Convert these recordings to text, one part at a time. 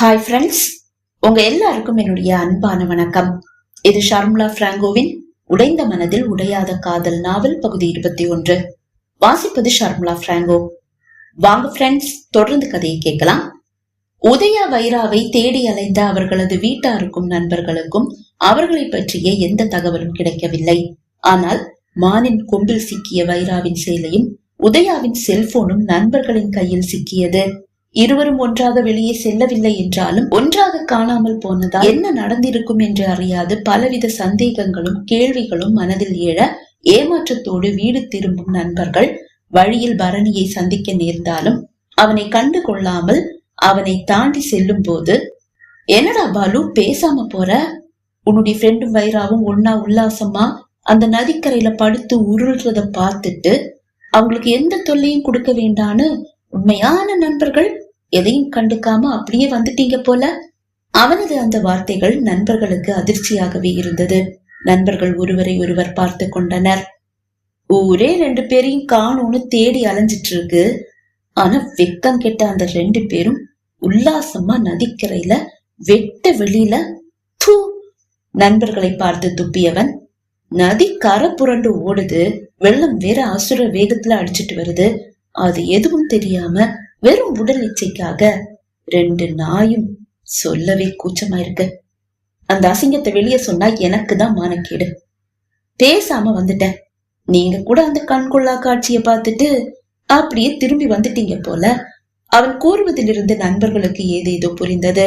Hi friends உங்க எல்லாருக்கும் என்னுடைய அன்பான வணக்கம். இது ஷர்முலா பிராங்கோவின் உடைந்த மனதில் உடையாத காதல் நாவல் பகுதி இருபத்தி ஒன்று. வாசிப்பது ஷர்முலா பிராங்கோ. வாங்க ஃப்ரெண்ட்ஸ் தொடர்ந்து கதையை கேட்கலாம். உதயா வைராவை தேடி அலைந்த அவர்களது வீட்டாருக்கும் நண்பர்களுக்கும் அவர்களை பற்றிய எந்த தகவலும் கிடைக்கவில்லை. ஆனால் மானின் கொம்பில் சிக்கிய வைராவின் செயலையும் உதயாவின் செல்போனும் நண்பர்களின் கையில் சிக்கியது. இருவரும் ஒன்றாக வெளியே செல்லவில்லை என்றாலும் ஒன்றாக காணாமல் போனதால் என்ன நடந்திருக்கும் என்று அறியாது பலவித சந்தேகங்களும் கேள்விகளும் மனதில் எழ ஏமாற்றத்தோடு வீடு திரும்பும் நண்பர்கள் வழியில் பரணியை சந்திக்க நேர்ந்தாலும் அவனை கண்டு கொள்ளாமல் அவனை தாண்டி செல்லும் போது என்னடா பாலு பேசாம போற? உன்னுடைய ஃப்ரெண்டும் வைராவும் ஒன்னா உல்லாசமா அந்த நதிக்கரையில படுத்து உருள்றத பார்த்துட்டு அவங்களுக்கு எந்த தொல்லையும் கொடுக்க வேண்டான்னு உண்மையான நண்பர்கள் எதையும் கண்டுக்காம அப்படியே வந்துட்டீங்க போல? அவனது அந்த வார்த்தைகள் நண்பர்களுக்கு அதிர்ச்சியாகவே இருந்தது. நண்பர்கள் ஒருவரை ஒருவர் பார்த்து கொண்டனர். ஊரே ரெண்டு பேரையும் காணும்னு தேடி அலைஞ்சிட்டு இருக்கு ஆனா வெக்கம் கெட்ட அந்த ரெண்டு பேரும் உல்லாசமா நதிக்கரையில வெட்ட வெளியில தூ நண்பர்களை பார்த்து துப்பியவன் நதி கரை புரண்டு ஓடுது வெள்ளம் வேற அசுர வேகத்துல அடிச்சிட்டு வருது. அது எதுவும் தெரியாம வெறும் உடல் இச்சைக்காக ரெண்டு நாயும் சொல்லவே கூச்சமா இருக்கு அந்த அசிங்கத்தை வெளியே சொன்னா எனக்கு தான் மானக்கேடு. பேசாம வந்துட்டேன். நீங்க கூட அந்த கண்கொள்ளா காட்சியை பார்த்துட்டு அப்படியே திரும்பி வந்துட்டீங்க போல அவன் கூறுவதிலிருந்து நண்பர்களுக்கு ஏதேதோ புரிந்தது.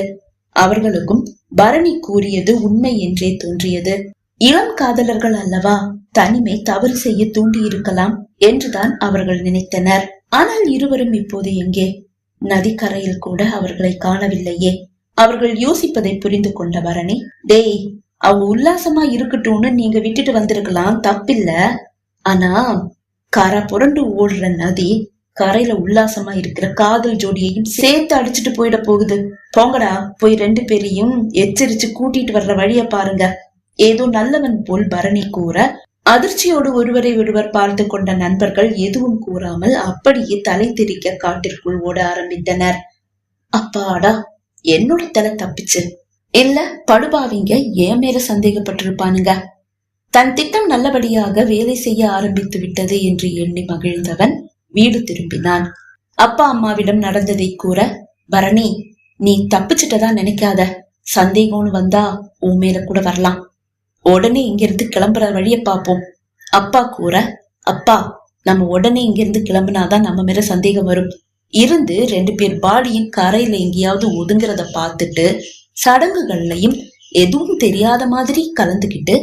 அவர்களுக்கும் பரணி கூறியது உண்மை என்றே தோன்றியது. இளம் காதலர்கள் அல்லவா தனிமை தவறு செய்ய தூண்டி இருக்கலாம் என்றுதான் அவர்கள் நினைத்தனர். ஆனால் இருவரும் இப்போது எங்கே? நதிக்கரையில் கூட அவர்களை காணவில்லையே. அவர்கள் யோசிப்பதை புரிந்து கொண்ட பரணி டேய் அவ உல்லாசமா இருக்கட்டும்னு நீங்க விட்டுட்டு வந்திருக்கலாம் தப்பில்ல. ஆனா கரை புரண்டு ஓடுற நதி கரையில உல்லாசமா இருக்கிற காதல் ஜோடியையும் சேர்த்து அடிச்சுட்டு போயிட போகுது. போங்கடா போய் ரெண்டு பேரையும் எச்சரிச்சு கூட்டிட்டு வர்ற வழிய பாருங்க. ஏதோ நல்லவன் போல் பரணி கூற அதிர்ச்சியோடு ஒருவரை ஒருவர் பார்த்து கொண்ட நண்பர்கள் எதுவும் கூறாமல் அப்படியே தலை திரிக்க காட்டிற்குள் ஓட ஆரம்பித்தனர். அப்பாடா என்னோட தலை தப்பிச்சு. இல்ல படுபாவிங்க ஏன் மேல சந்தேகப்பட்டிருப்பானுங்க. தன் திட்டம் நல்லபடியாக வேலை செய்ய ஆரம்பித்து விட்டது என்று எண்ணி மகிழ்ந்தவன் வீடு திரும்பினான். அப்பா அம்மாவிடம் நடந்ததை கூற பரணி நீ தப்பிச்சிட்டதா நினைக்காத. சந்தேகம்னு வந்தா உன் மேல கூட வரலாம். உடனே இங்கிருந்து கிளம்புற வழிய பார்ப்போம். அப்பா கூற அப்பா நம்ம உடனே இங்கிருந்து கிளம்புனாதான் நம்ம மேல சந்தேகம் வரும். இருந்து ரெண்டு பேர் பாடியும் கரையில எங்கேயாவது ஒதுங்குறத பார்த்துட்டு சடங்குகள்லையும் எதுவும் தெரியாத மாதிரி கலந்துகிட்டு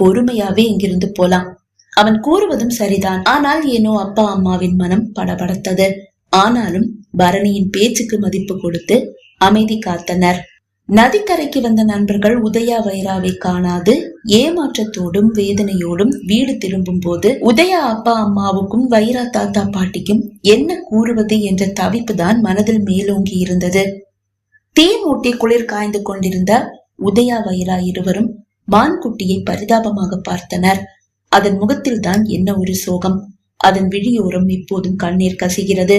பொறுமையாவே இங்கிருந்து போலாம். அவன் கூறுவதும் சரிதான். ஆனால் ஏனோ அப்பா அம்மாவின் மனம் படபடத்தது. ஆனாலும் பரணியின் பேச்சுக்கு மதிப்பு கொடுத்து அமைதி காத்தனர். நதிக்கரைக்கு வந்த நண்பர்கள் உதயா வைராவை காணாது ஏமாற்றத்தோடும் வேதனையோடும் வீடு திரும்பும் போது உதயா அப்பா அம்மாவுக்கும் வைரா தாத்தா பாட்டிக்கும் என்ன கூறுவது என்ற தவிப்பு தான் மனதில் மேலோங்கி இருந்தது. தீ மூட்டி குளிர் காய்ந்து கொண்டிருந்த உதயா வைரா இருவரும் மான்குட்டியை பரிதாபமாக பார்த்தனர். அதன் முகத்தில் தான் என்ன ஒரு சோகம். அதன் விழியோரம் இப்போதும் கண்ணீர் கசிகிறது.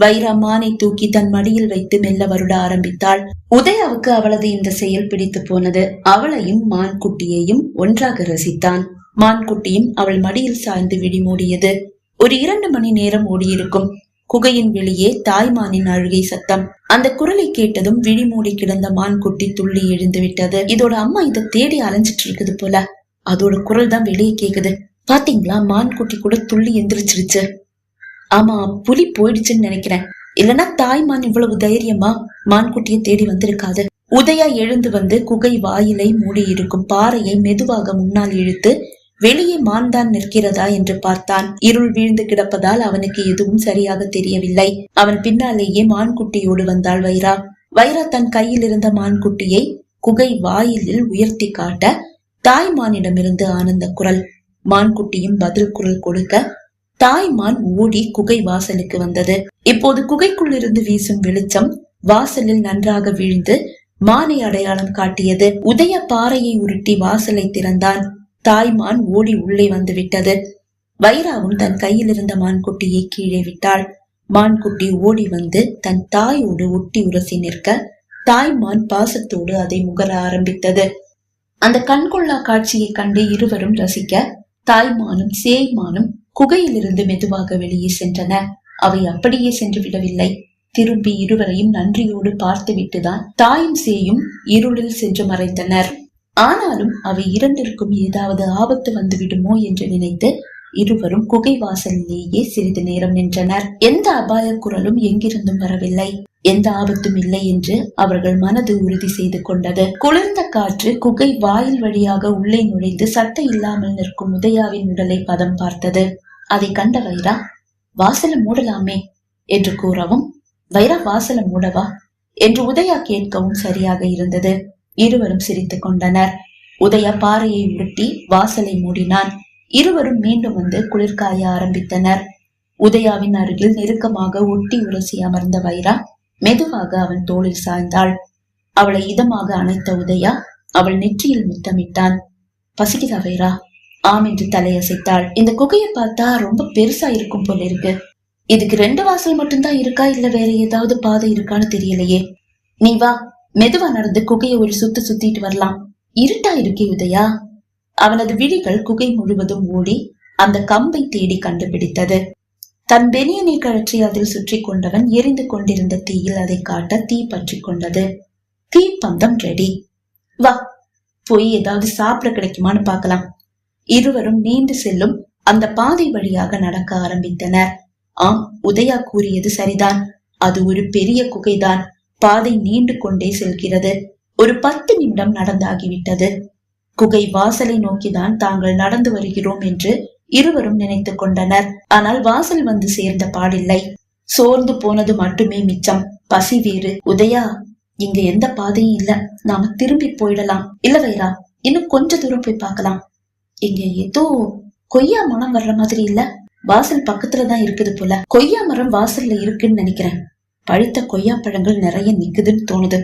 வைரம்மானை தூக்கி தன் மடியில் வைத்து மெல்ல வருட ஆரம்பித்தாள். உதயாவுக்கு அவளது இந்த செயல் பிடித்து போனது. அவளையும் மான்குட்டியையும் ஒன்றாக ரசித்தான். மான்குட்டியும் அவள் மடியில் சாய்ந்து விழி மூடியது. ஒரு இரண்டு மணி நேரம் ஓடியிருக்கும். குகையின் வெளியே தாய்மானின் அழுகை சத்தம். அந்த குரலை கேட்டதும் விழிமூடி கிடந்த மான்குட்டி துள்ளி எழுந்து விட்டது. இதோட அம்மா இதை தேடி அலைஞ்சிட்டு இருக்குது போல. அதோட குரல் தான் வெளியே கேக்குது. பாத்தீங்களா? மான்குட்டி கூட துள்ளி எந்திரிச்சிருச்சு. ஆமா புலி போயிடுச்சுன்னு நினைக்கிறேன். இல்லனா தாய்மான் இவ்வளவு தைரியமா மான்குட்டியை தேடி வந்திருக்காது? உதயா எழுந்து வந்து குகை வாயிலை மூடி இருக்கும் பாறையை மெதுவாக முன்னால் இழுத்து வெளியே மான் தான் நிற்கிறதா? என்று பார்த்தான். இருள் வீழ்ந்து கிடப்பதால் அவனுக்கு எதுவும் சரியாக தெரியவில்லை. அவன் பின்னாலேயே மான்குட்டியோடு வந்தாள் வைரா. வைரா தன் கையில் இருந்த மான்குட்டியை குகை வாயிலில் உயர்த்தி காட்ட தாய்மானிடமிருந்து ஆனந்த குரல். மான்குட்டியும் பதில் குரல் கொடுக்க தாய்மான் ஓடி குகை வாசலுக்கு வந்தது. இப்போது குகைக்குள்ளிருந்து வீசும் வெளிச்சம் வாசலில் நன்றாக வீழ்ந்து மானை அடையாளம் காட்டியது. உதய பாறையை உருட்டி வாசலை திறந்தான். தாய்மான் ஓடி உள்ளே வந்து விட்டது வைராவும் தன் கையில் இருந்த மான்குட்டியை கீழே விட்டாள். மான்குட்டி ஓடி வந்து தன் தாயோடு ஒட்டி உரசி நிற்க தாய்மான் பாசத்தோடு அதை முகர ஆரம்பித்தது. அந்த கண்கொள்ளா காட்சியை கண்டு இருவரும் ரசிக்க தாய்மானும் சேய்மானும் குகையிலிருந்து மெதுவாக வெளியே சென்றன. அவை அப்படியே சென்று விடவில்லை. திரும்பி இருவரையும் நன்றியோடு பார்த்துவிட்டுதான் தாயும் சேயும் இருளில் சென்று மறைந்தனர். ஆனாலும் அவை இரண்டிற்கும் ஏதாவது ஆபத்து வந்துவிடுமோ என்று நினைத்து இருவரும் குகை வாசலிலேயே சிறிது நேரம் நின்றனர். எந்த அபாய குரலும் எங்கிருந்தும் வரவில்லை. எந்த ஆபத்தும் இல்லை என்று அவர்கள் மனது உறுதி செய்து கொண்டது. குளிர்ந்த காற்று குகை வாயில் வழியாக உள்ளே நுழைந்து சட்டை இல்லாமல் நிற்கும் உதயாவின் உடலை பதம் பார்த்தது. அதை கண்ட வைரா வாசலை மூடலாமே என்று கூறவும் வைரா வாசலை மூடவா என்று உதயா கேட்கவும் சரியாக இருந்தது. இருவரும் சிரித்துக் கொண்டனர். உதயா பாறையை உருட்டி வாசலை மூடினான். இருவரும் மீண்டும் வந்து குளிர்காய ஆரம்பித்தனர். உதயாவின் அருகில் நெருக்கமாக ஒட்டி உரசி அமர்ந்த வைரா மெதுவாக அவன் தோளில் சாய்ந்தாள். அவளை இதமாக அணைத்த உதயா அவள் நெற்றியில் முத்தமிட்டான். பசிக்குதா வைரா? ஆம் என்று தலையசைத்தாள். இந்த குகையை பார்த்தா ரொம்ப பெருசா இருக்கும் போல இருக்கு. இதுக்கு ரெண்டு வாசல் மட்டும்தான் இருக்கா இல்ல வேற ஏதாவது பாதை இருக்கான்னு தெரியலையே. நீ வா மெதுவா நடந்து குகையை ஒரு சுத்து சுத்திட்டு வரலாம். இருட்டா இருக்கே உதயா. அவனது விழிகள் குகை முழுவதும் ஓடி அந்த கம்பை தேடி கண்டுபிடித்தது. தன் பெரியனை கழற்றி அதில் சுற்றி கொண்டவன் எரிந்து கொண்டிருந்த தீயில் அதை காட்ட தீ பற்றி கொண்டது. தீ பந்தம் ரெடி. வா போய் ஏதாவது சாப்பிட கிடைக்குமான்னு பார்க்கலாம். இருவரும் நீண்டு செல்லும் அந்த பாதை வழியாக நடக்க ஆரம்பித்தனர். ஆம் உதயா கூறியது சரிதான். அது ஒரு பெரிய குகைதான். பாதை நீண்டு கொண்டே செல்கிறது. ஒரு பத்து நிமிடம் நடந்தாகிவிட்டது. குகை வாசலை நோக்கிதான் தாங்கள் நடந்து வருகிறோம் என்று இருவரும் நினைத்துக் கொண்டனர். ஆனால் வாசல் வந்து சேர்ந்த பாடில்லை. சோர்ந்து போனது மட்டுமே மிச்சம். பசி வேறு. உதயா இங்க எந்த பாதையும் இல்ல. நாம திரும்பி போயிடலாம். இல்ல வைரா இன்னும் கொஞ்ச தூரம் போய் பார்க்கலாம். இங்க ஏதோ கொய்யா மனம் வர்ற மாதிரி இல்ல. வாசல் பக்கத்துலதான் இருக்குது போல. கொய்யா மரம் வாசல்ல இருக்குன்னு நினைக்கிறேன். பழுத்த கொய்யா பழங்கள் நிறைய நிக்குதுன்னு தோணுது.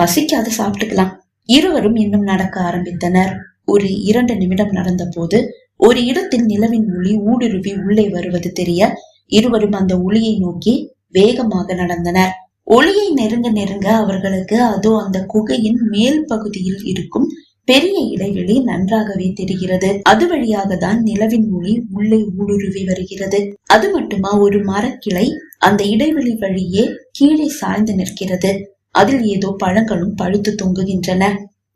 பசிக்காத சாப்பிட்டுக்கலாம். இருவரும் இன்னும் நடக்க ஆரம்பித்தனர். ஒரு இரண்டு நிமிடம் நடந்த போது ஒரு இடத்தில் நிலவின் ஒளி ஊடுருவி உள்ளே வருவது தெரிய இருவரும் அந்த ஒளியை நோக்கி வேகமாக நடந்தனர். ஒளியை நெருங்க நெருங்க அவர்களுக்கு அதோ அந்த குகையின் மேல் பகுதியில் இருக்கும் பெரிய இடைவெளி நன்றாகவே தெரிகிறது. அது வழியாக தான் நிலவின் ஒளி உள்ளே ஊடுருவி வருகிறது. அது மட்டுமா ஒரு மரக்கிளை அந்த இடைவெளி வழியே கீழே சாய்ந்து நிற்கிறது. அதில் ஏதோ பழங்களும் பழுத்து தொங்குகின்றன.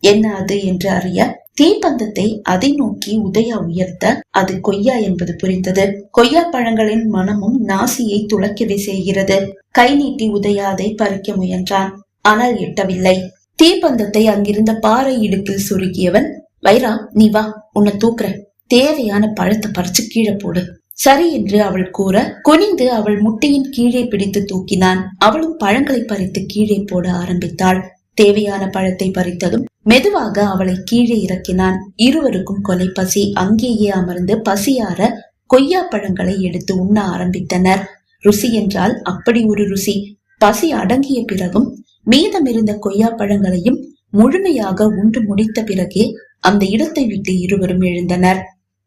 என்ன அது என்று அறிய தீப்பந்தத்தை அதை நோக்கி உதயா உயர்த்த அது கொய்யா என்பது புரிந்தது. கொய்யா பழங்களின் மனமும் நாசியை துளக்கவே செய்கிறது. கை நீட்டி உதயா அதை பறிக்க முயன்றான். ஆனால் எட்டவில்லை. தீப்பந்தத்தை அங்கிருந்த பாறை இடுக்கில் சுருக்கியவன் வைரா நீ வா உன்னை தூக்குற தேவையான பழத்தை பறிச்சு கீழே போடு. சரி என்று அவள் கூற குனிந்து அவள் முட்டையின் கீழே பிடித்து தூக்கினான். அவளும் பழங்களை பறித்து கீழே போட ஆரம்பித்தாள். தேவையான பழத்தை பறித்ததும் மெதுவாக அவளை கீழே இறக்கினான். இருவருக்கும் கொலை பசி. அங்கேயே அமர்ந்து பசியார கொய்யா பழங்களை எடுத்து உண்ண ஆரம்பித்தனர். ருசி என்றால் அப்படி ஒரு ருசி. பசி அடங்கிய பிறகும் மீதமிருந்த கொய்யா பழங்களையும் முழுமையாக உண்டு முடித்த பிறகே அந்த இடத்தை விட்டு இருவரும் எழுந்தனர்.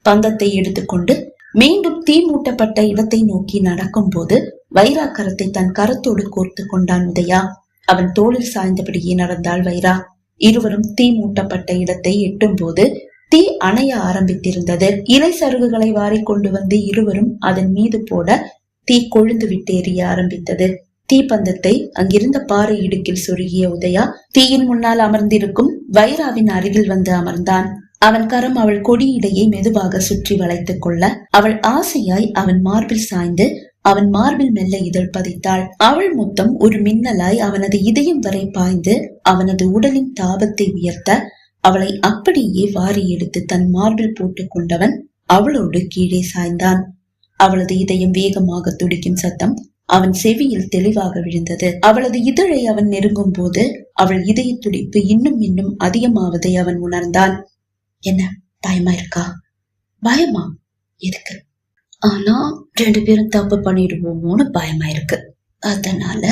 பந்தத்தை எடுத்துக்கொண்டு மீண்டும் தீ மூட்டப்பட்ட இடத்தை நோக்கி நடக்கும் போது வைராக்கரத்தை தன் கரத்தோடு கோர்த்து கொண்டான் உதயா. அவன் தோளில் சாய்ந்தபடியே நடந்தாள் வைரா. இருவரும் தீ மூட்டப்பட்ட இடத்தை எட்டும் போது தீ அணைய ஆரம்பித்திருந்தது. இலை சருகுகளை வாரி கொண்டு வந்து இருவரும் அதன் மீது போட தீ கொழுந்து விட்டு எரிய ஆரம்பித்தது. தீப்பந்தத்தை அங்கிருந்த பாறை இடுக்கில் சொருகிய உதயா தீயின் முன்னால் அமர்ந்திருக்கும் வைராவின் அருகில் வந்து அமர்ந்தான். அவன் கரம் அவள் கொடியிடையே மெதுவாக சுற்றி வளைத்துக் கொள்ள அவள் ஆசையாய் அவன் மார்பில் சாய்ந்து அவன் மார்பில் மெல்ல இதழ் பதித்தாள். அவள் மொத்தம் ஒரு மின்னலாய் அவனது இதயம் வரை பாய்ந்து அவனது உடலின் தாபத்தை உயர்த்த அவளை அப்படியே வாரி எடுத்து தன் மார்பில் போட்டுக் கொண்டவன் அவளோடு கீழே சாய்ந்தான். அவளது இதயம் வேகமாக துடிக்கும் சத்தம் அவன் செவியில் தெளிவாக விழுந்தது. அவளது இதழை அவன் நெருங்கும் போது அவள் இதய துடிப்பு இன்னும் இன்னும் அதிகமாவதை அவன் உணர்ந்தான். என்ன பயமா இருக்கா? பயமா? எதுக்கு ஆனா ரெண்டு பேரும் தப்பு பண்ணிடுவோமோன்னு பயமா இருக்கு. அதனால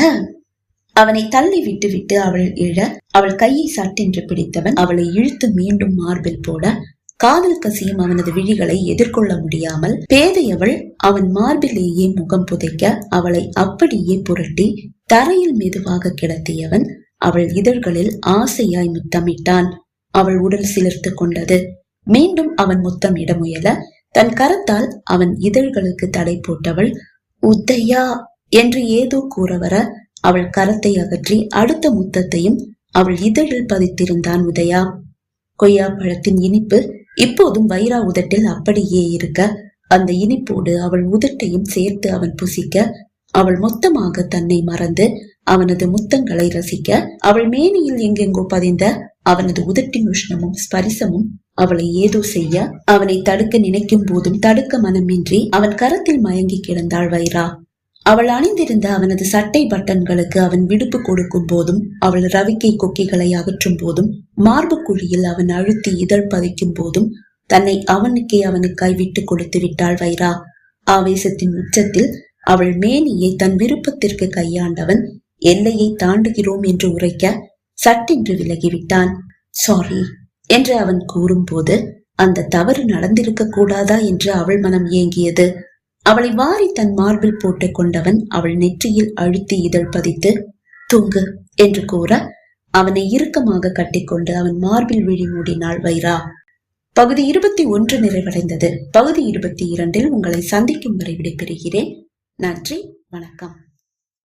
அவனை தள்ளி விட்டு விட்டு அவள் இழ அவள் கையை சட்டென்று பிடித்தவன் அவளை இழுத்து மீண்டும் மார்பில் போட காதல் கசியும் அவனது விழிகளை எதிர்கொள்ள முடியாமல் பேதையவள் அவன் மார்பிலேயே முகம் புதைக்க அவளை அப்படியே புரட்டி தரையில் மெதுவாக கிடத்தியவன் அவள் இதழ்களில் ஆசையாய் முத்தமிட்டான். அவள் உடல் சிலிர்த்து கொண்டது. மீண்டும் அவன் முத்தமிட முயல தன் கரத்தால் அவன் இதழ்களுக்கு தடை போட்டவள் உத்தையா என்று ஏதோ கூற வர அவள் கரத்தை அகற்றி அடுத்த முத்தத்தையும் அவள் இதழில் பதித்திருந்தான் உதயா. கொய்யா பழத்தின் இனிப்பு இப்போதும் வைரா உதட்டில் அப்படியே இருக்க அந்த இனிப்போடு அவள் உதட்டையும் சேர்த்து அவன் புசிக்க அவள் மொத்தமாக தன்னை மறந்து அவனது முத்தங்களை ரசிக்க அவள் மேனியில் எங்கெங்கோ பதிந்த அவனது உதட்டின் உஷ்ணமும் ஸ்பரிசமும் அவளை ஏதோ செய்ய அவனை தடுக்க நினைக்கும் போதும் தடுக்க மனமின்றி அவன் கரத்தில் மயங்கி கிடந்தாள் வைரா. அவள் அணிந்திருந்த அவனது சட்டை பட்டன்களுக்கு அவன் விடுப்பு கொடுக்கும் போதும் அவள் ரவிக்கை கொக்கிகளை அகற்றும் போதும் மார்பு குழியில் அவன் அழுத்தி இதழ் பதிக்கும் போதும் தன்னை அவனுக்கே அவனுக்காய் விட்டு கொடுத்து விட்டாள் வைரா. ஆவேசத்தின் உச்சத்தில் அவள் மேனியை தன் விருப்பத்திற்கு கையாண்டவன் எல்லையை தாண்டுகிறோம் என்று உரைக்க சட்டென்று விலகிவிட்டான். சாரி என்று அவன் கூறும்போது அந்த தவறு நடந்திருக்க கூடாதா என்று அவள் மனம் ஏங்கியது. அவளை வாரி தன் மார்பில் போட்டுக் கொண்டவன் அவள் நெற்றியில் அழுத்தி இதழ் பதித்து தூங்கு என்று கூற அவனை இறுக்கமாக கட்டிக்கொண்டு அவன் மார்பில் விழி மூடினாள் வைரா. பகுதி இருபத்தி ஒன்று நிறைவடைந்தது. பகுதி இருபத்தி இரண்டில் உங்களை சந்திக்கும் வரை விடைபெறுகிறேன். நன்றி வணக்கம்.